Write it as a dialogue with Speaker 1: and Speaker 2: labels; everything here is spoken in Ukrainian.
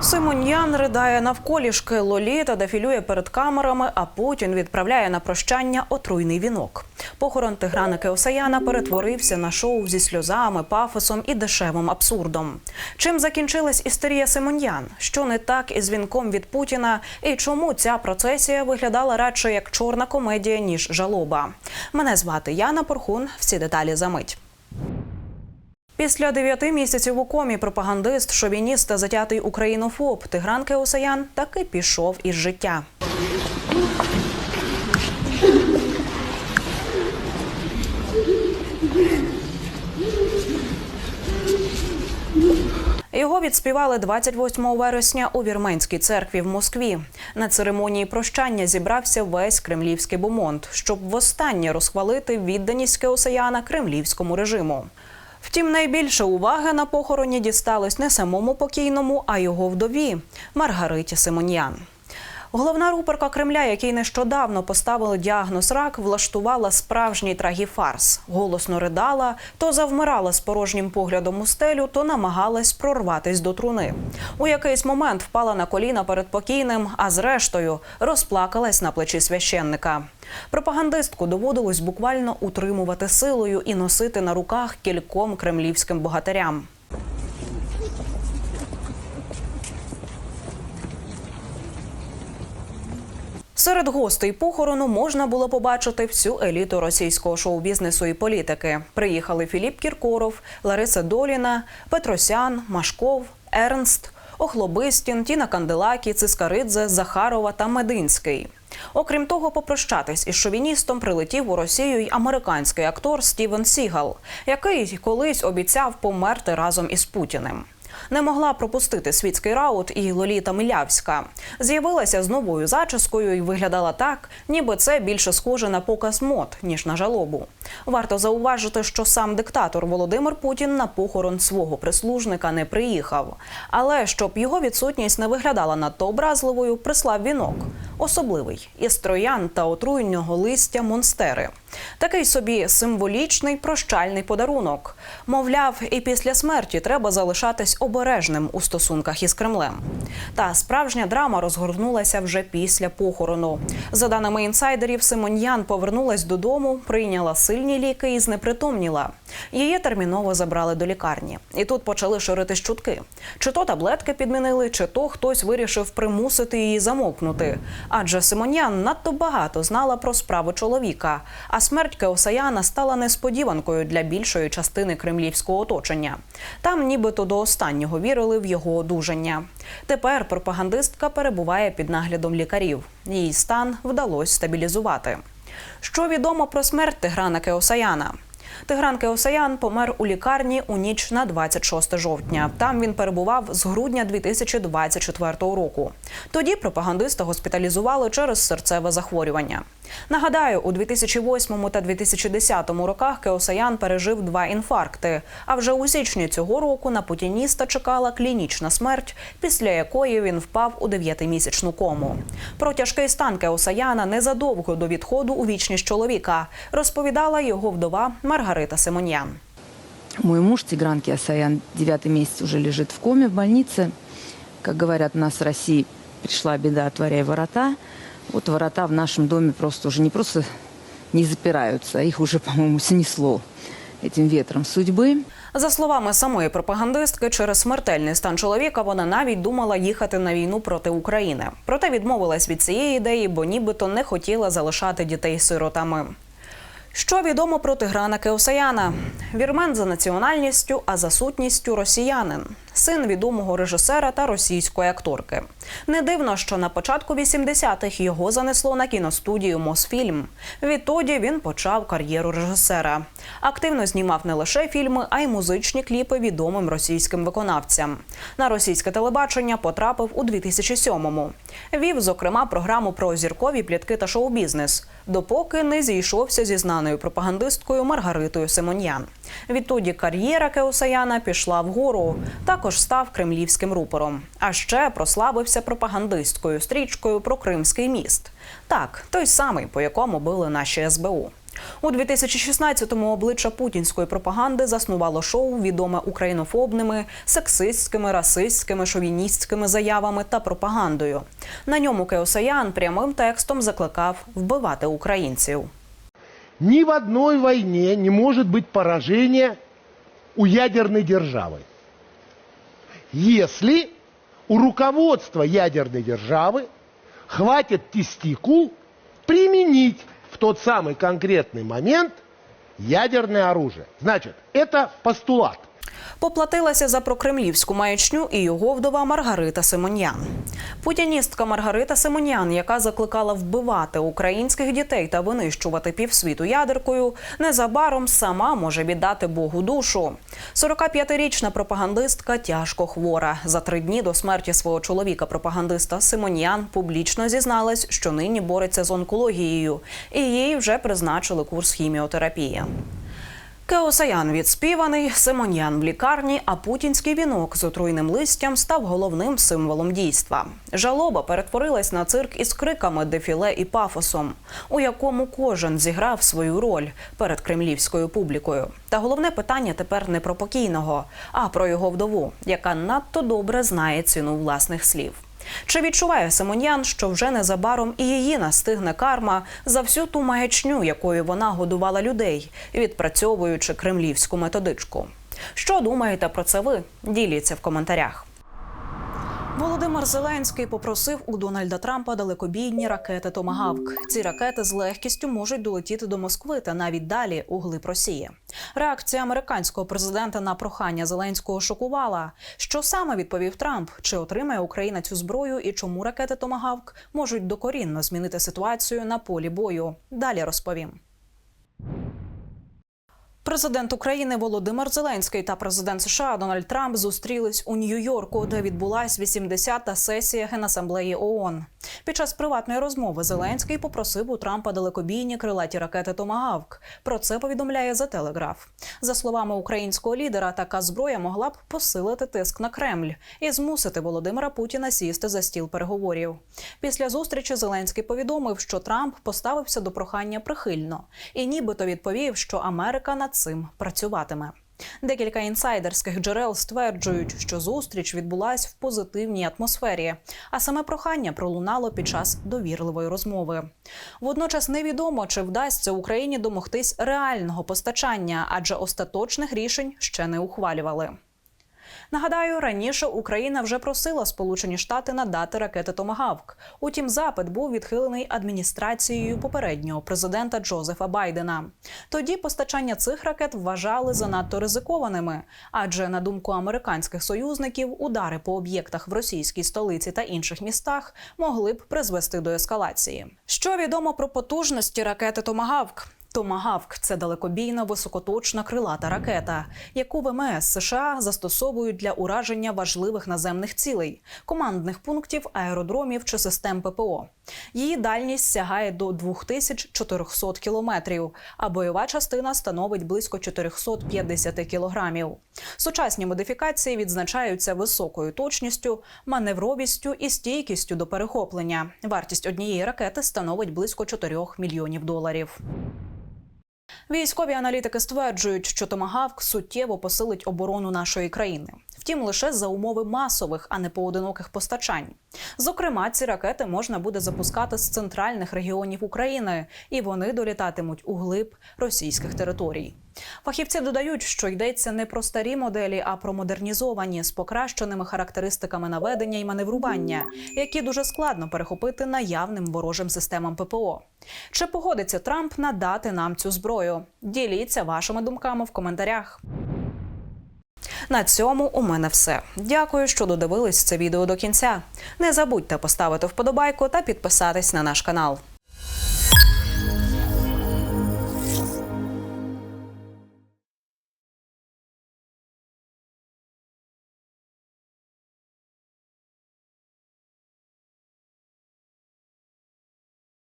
Speaker 1: Симоньян ридає навколішки Лоліта дефілює перед камерами, а Путін відправляє на прощання отруйний вінок. Похорон Тиграна Кеосаяна перетворився на шоу зі сльозами, пафосом і дешевим абсурдом. Чим закінчилась істерія Симоньян? Що не так із вінком від Путіна? І чому ця процесія виглядала радше як чорна комедія ніж жалоба? Мене звати Яна Порхун. Всі деталі за мить. Після дев'яти місяців у комі пропагандист, шовініст та затятий українофоб Тигран Кеосаян таки пішов із життя. Його відспівали 28 вересня у вірменській церкві в Москві. На церемонії прощання зібрався весь кремлівський бумонт, щоб востаннє розхвалити відданість Кеосаяна кремлівському режиму. Втім, найбільше уваги на похороні дісталось не самому покійному, а його вдові Маргариті Симоньян. Головна рупорка Кремля, який нещодавно поставили діагноз рак, влаштувала справжній трагіфарс. Голосно ридала, то завмирала з порожнім поглядом у стелю, то намагалась прорватись до труни. У якийсь момент впала на коліна перед покійним, а зрештою розплакалась на плечі священника. Пропагандистку доводилось буквально утримувати силою і носити на руках кільком кремлівським богатирям. Серед гостей похорону можна було побачити всю еліту російського шоу-бізнесу і політики. Приїхали Філіп Кіркоров, Лариса Доліна, Петросян, Машков, Ернст, Охлобистін, Тіна Канделакі, Цискаридзе, Захарова та Мединський. Окрім того, попрощатись із шовіністом прилетів у Росію й американський актор Стівен Сігал, який колись обіцяв померти разом із Путіним. Не могла пропустити світський раут і Лоліта Милявська. З'явилася з новою зачіскою і виглядала так, ніби це більше схоже на показ мод, ніж на жалобу. Варто зауважити, що сам диктатор Володимир Путін на похорон свого прислужника не приїхав. Але щоб його відсутність не виглядала надто образливою, прислав вінок. Особливий із троян та отруйного листя монстери. Такий собі символічний прощальний подарунок. Мовляв, і після смерті треба залишатись обережним у стосунках із Кремлем. Та справжня драма розгорнулася вже після похорону. За даними інсайдерів, Симоньян повернулась додому, прийняла сильні ліки і знепритомніла. Її терміново забрали до лікарні. І тут почали ширитись чутки. Чи то таблетки підмінили, чи то хтось вирішив примусити її замовкнути. Адже Симоньян надто багато знала про справу чоловіка. А смерть Кеосаяна стала несподіванкою для більшої частини кремлівського оточення. Там, нібито до останнього вірили в його одужання. Тепер пропагандистка перебуває під наглядом лікарів. Її стан вдалося стабілізувати. Що відомо про смерть Тиграна Кеосаяна? Тигран Кеосаян помер у лікарні у ніч на 26 жовтня. Там він перебував з грудня 2024 року. Тоді пропагандиста госпіталізували через серцеве захворювання. Нагадаю, у 2008 та 2010 роках Кеосаян пережив два інфаркти. А вже у січні цього року на путініста чекала клінічна смерть, після якої він впав у дев'ятимісячну кому. Про тяжкий стан Кеосаяна незадовго до відходу у вічність чоловіка розповідала його вдова Маргарита Симоньян.
Speaker 2: Мой муж Тигран Киасаян девятый месяц уже лежит в коме в больнице. Как говорят у нас в России, пришла беда, отворяй ворота. Вот ворота в нашем доме просто уже не просто не запираются, а их уже, по-моему, снесло этим ветром судьбы.
Speaker 1: За словами самої пропагандистки, через смертельний стан чоловіка вона навіть думала їхати на війну проти України. Проте відмовилась від цієї ідеї, бо нібито не хотіла залишати дітей сиротами. Що відомо про Тиграна Кеосаяна? Вірмен за національністю, а за сутністю росіянин, син відомого режисера та російської акторки. Не дивно, що на початку 80-х його занесло на кіностудію Мосфільм. Відтоді він почав кар'єру режисера. Активно знімав не лише фільми, а й музичні кліпи відомим російським виконавцям. На російське телебачення потрапив у 2007-му. Вів, зокрема, програму про зіркові плітки та шоу-бізнес, допоки не зійшовся зі знаною пропагандисткою Маргаритою Симоньян. Відтоді кар'єра Кеосаяна пішла вгору. Також став кремлівським рупором. А ще прославився пропагандисткою стрічкою про Кримський міст. Так, той самий, по якому били наші СБУ. У 2016-му обличчя путінської пропаганди заснувало шоу, відоме українофобними, сексистськими, расистськими, шовіністськими заявами та пропагандою. На ньому Кеосаян прямим текстом закликав вбивати українців.
Speaker 3: Ни в одной войне не может быть поражения у ядерной державы. Если у руководства ядерной державы хватит тестикул применить в тот самый конкретный момент ядерное оружие. Значит, это постулат.
Speaker 1: Поплатилася за прокремлівську маячню і його вдова Маргарита Симоньян. Путіністка Маргарита Симоньян, яка закликала вбивати українських дітей та винищувати півсвіту ядеркою, незабаром сама може віддати Богу душу. 45-річна пропагандистка тяжко хвора. За три дні до смерті свого чоловіка, пропагандиста Симоньян, публічно зізналась, що нині бореться з онкологією, і їй вже призначили курс хіміотерапії. Кеосаян відспіваний, Симоньян в лікарні, а путінський вінок з отруйним листям став головним символом дійства. Жалоба перетворилась на цирк із криками, дефіле і пафосом, у якому кожен зіграв свою роль перед кремлівською публікою. Та головне питання тепер не про покійного, а про його вдову, яка надто добре знає ціну власних слів. Чи відчуває Симоньян, що вже незабаром і її настигне карма за всю ту маячню, якою вона годувала людей, відпрацьовуючи кремлівську методичку? Що думаєте про це ви? Діліться в коментарях. Володимир Зеленський попросив у Дональда Трампа далекобійні ракети Томагавк. Ці ракети з легкістю можуть долетіти до Москви та навіть далі у глиб Росії. Реакція американського президента на прохання Зеленського шокувала. Що саме відповів Трамп? Чи отримає Україна цю зброю і чому ракети Томагавк можуть докорінно змінити ситуацію на полі бою? Далі розповім. Президент України Володимир Зеленський та президент США Дональд Трамп зустрілись у Нью-Йорку, де відбулась 80-та сесія Генасамблеї ООН. Під час приватної розмови Зеленський попросив у Трампа далекобійні крилаті ракети Томагавк. Про це повідомляє The Telegraph. За словами українського лідера, така зброя могла б посилити тиск на Кремль і змусити Володимира Путіна сісти за стіл переговорів. Після зустрічі Зеленський повідомив, що Трамп поставився до прохання прихильно і нібито відповів, що Америка над цим працюватиме. Декілька інсайдерських джерел стверджують, що зустріч відбулась в позитивній атмосфері, а саме прохання пролунало під час довірливої розмови. Водночас невідомо, чи вдасться Україні домогтись реального постачання, адже остаточних рішень ще не ухвалювали. Нагадаю, раніше Україна вже просила Сполучені Штати надати ракети Томагавк. Утім, запит був відхилений адміністрацією попереднього президента Джозефа Байдена. Тоді постачання цих ракет вважали занадто ризикованими, адже на думку американських союзників, удари по об'єктах в російській столиці та інших містах могли б призвести до ескалації. Що відомо про потужності ракети Томагавк? Томагавк це далекобійна високоточна крилата ракета, яку ВМС США застосовують для ураження важливих наземних цілей, командних пунктів, аеродромів чи систем ППО. Її дальність сягає до 2400 кілометрів, а бойова частина становить близько 450 кілограмів. Сучасні модифікації відзначаються високою точністю, маневровістю і стійкістю до перехоплення. Вартість однієї ракети становить близько 4 мільйонів доларів. Військові аналітики стверджують, що томагавк суттєво посилить оборону нашої країни. Втім, лише за умови масових, а не поодиноких постачань. Зокрема, ці ракети можна буде запускати з центральних регіонів України, і вони долітатимуть у глиб російських територій. Фахівці додають, що йдеться не про старі моделі, а про модернізовані з покращеними характеристиками наведення і маневрування, які дуже складно перехопити наявним ворожим системам ППО. Чи погодиться Трамп надати нам цю зброю? Діліться вашими думками в коментарях. На цьому у мене все. Дякую, що додивились це відео до кінця. Не забудьте поставити вподобайку та підписатись на наш канал.